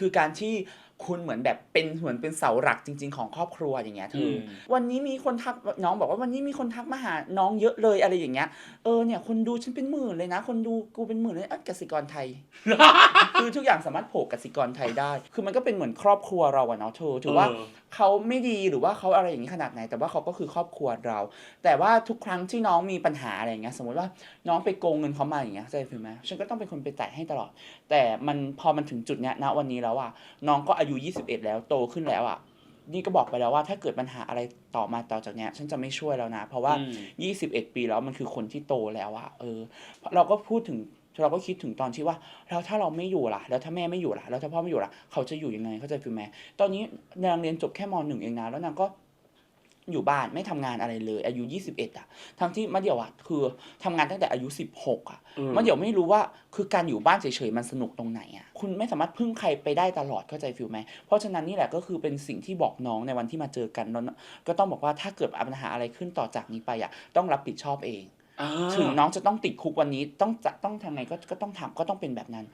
คือการที่ คุณเหมือนแบบเป็นเหมือนเป็นเสาหลักจริง ๆ ของครอบครัวอย่างเงี้ยเธออมวันนี้มีคนทักน้องบอกว่าวันนี้มีคนทักมาหาน้องเยอะเลยอะไรอย่างเงี้ยเออเนี่ยคนดูฉันเป็นหมื่นเลยนะ คนดูกูเป็นหมื่นเลยอะกสิกรไทย คือทุกอย่างสามารถโผล่กสิกรไทยได้ คือมันก็เป็นเหมือนครอบครัวเราอะเนาะเธอถือว่าเออเขาไม่ดีหรือว่าเขาอะไรอย่างนี้ขนาดไหน แต่ว่าเขาก็คือครอบครัวเรา แต่ว่าทุกครั้งที่น้องมีปัญหาอะไรอย่างเงี้ยสมมติว่าน้องไปโกงเงินเขามาอย่างเงี้ยเข้าใจฟิลไหมฉันก็ต้องเป็นคนไปจ่ายให้ตลอด แต่มันพอมันถึงจุดเนี้ยณวันนี้แล้วอะน้องก็อายุ 21 แล้วโตขึ้นแล้วอะนี่ก็บอกไปแล้วว่าถ้าเกิดปัญหาอะไรต่อมาต่อจากเนี้ย ฉันจะไม่ช่วยแล้วนะ เพราะว่าอืม21 ปีแล้วมันคือคนที่โตแล้วอะเออ เราก็พูดถึงเราก็คิดถึงตอนที่ว่าแล้วถ้าเราไม่อยู่ล่ะ แล้วถ้าแม่ไม่อยู่ล่ะ แล้วถ้าพ่อไม่อยู่ล่ะ เขาจะอยู่ยังไงเข้าใจฟิลไหมตอนนี้นางเรียนจบแค่มหนึ่งเองนะแล้วนางก็ อยู่บ้านไม่ทำงานอะไรเลย อายุ 21อะทั้งที่มะเดี่ยวอะคือทำงานตั้งแต่อายุ 16อะอืมมะเดี่ยวไม่รู้ว่าคือการอยู่บ้านเฉยๆมันสนุกตรงไหนอะคุณไม่สามารถพึ่งใครไปได้ตลอดเข้าใจฟิลไหมเพราะฉะนั้นนี่แหละก็คือเป็นสิ่งที่บอกน้องในวันที่มาเจอกันแล้วก็ต้องบอกว่าถ้าเกิดปัญหาอะไรขึ้นต่อจากนี้ไปอะต้องรับผิดชอบเองอ่าถึงน้องจะต้องติดคุกวันนี้ต้องจะต้องทำไงก็ก็ต้องทำก็ต้องเป็นแบบนั้น